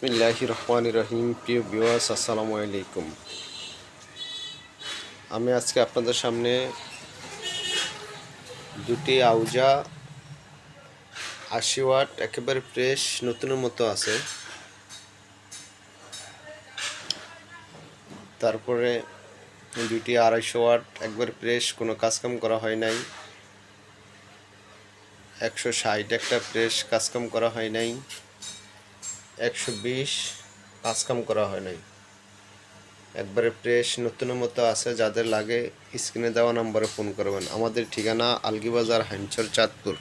বিসমিল্লাহ রহমান রহিম, প্রিয় বিওয়াস আসসালামু আলাইকুম। আমি আজকে আপনাদের সামনে দুটি আউজা আশি ওয়াট, একেবারে ফ্রেশ নতুনের মতো আছে। তারপরে দুটি আড়াইশো ওয়াট, একবার ফ্রেশ কোনো কাজকাম করা হয় নাই। একশো ষাট একটা ফ্রেশ কাজকাম করা হয় নাই। একশো বিশ কাজকাম করা হয় নাই। একবারে প্রেস নতুন মতো আছে, যাদের লাগে স্ক্রিনে দেওয়া নম্বরে ফোন করবেন। আমাদের ঠিকানা আলগিবাজার হাইমচর চাঁদপুর।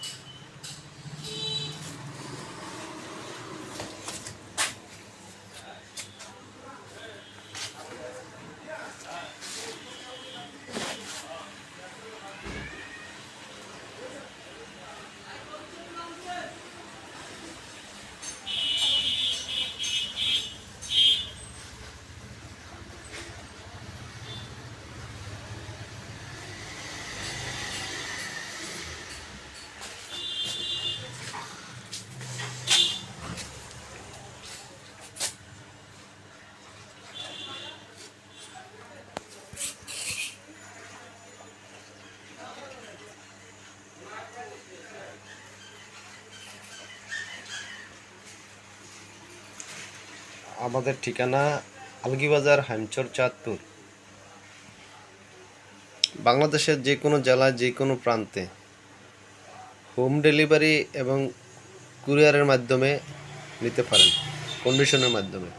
আমাদের ঠিকানা আলগিবাজার, হাইমচর, চাঁদপুর। বাংলাদেশের যে কোনো জেলায়, যে কোনো প্রান্তে হোম ডেলিভারি এবং কুরিয়ারের মাধ্যমে নিতে পারেন, কন্ডিশনের মাধ্যমে।